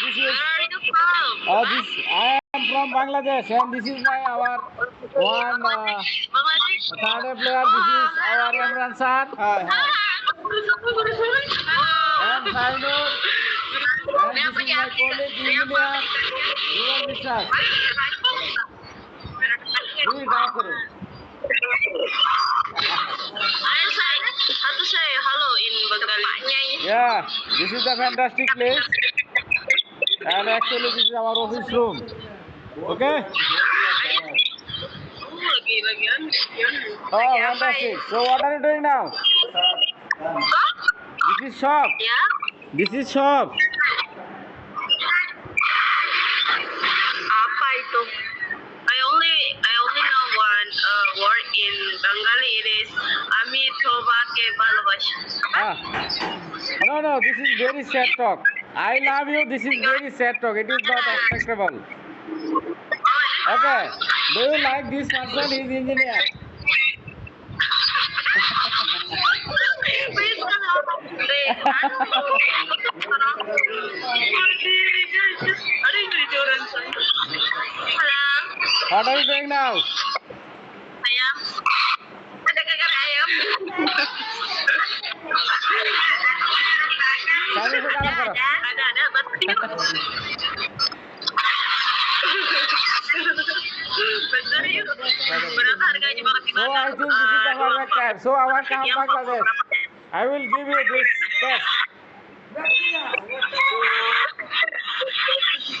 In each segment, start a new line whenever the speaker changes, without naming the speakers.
this uh, this, I am from Bangladesh, and this is my our one uh, third player. This is our Imran sir. And And this is my colleague
in India, Hello.
Yeah, this is a fantastic place. And actually, this is our office room. Okay? Oh, fantastic. So, what are you doing now? This is shop.
Ya.
This is shop.
Apa itu? I only I only know one uh, word in Bengali. It is Ami Tobake Balabash.
Ah. No, no, this is very sad talk. I love you. This is very sad talk. It is not acceptable. Okay. Do you like this person? He is engineer. What are you doing now?
Ayam. Ada gagal ayam.
So. I think this is the perfect time. So, I want to Bangladesh. I will give you this test.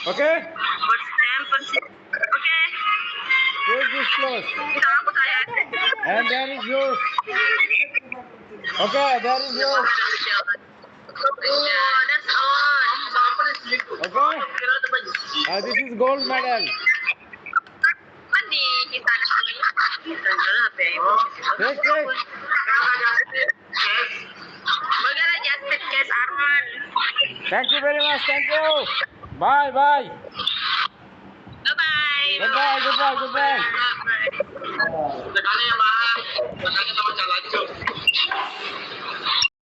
Okay?
Oke.
Take this close. And there is yours. Okay, there is yours.
Oh, that's all.
Okay? Uh, this is gold medal.
Kan di kita ada namanya. Dan dalam HP itu.
Take, take.
Bagara Jasmine Case Arman.
Thank you very much. Thank you. Bye, bye.
Bye-bye.
Goodbye, goodbye, goodbye.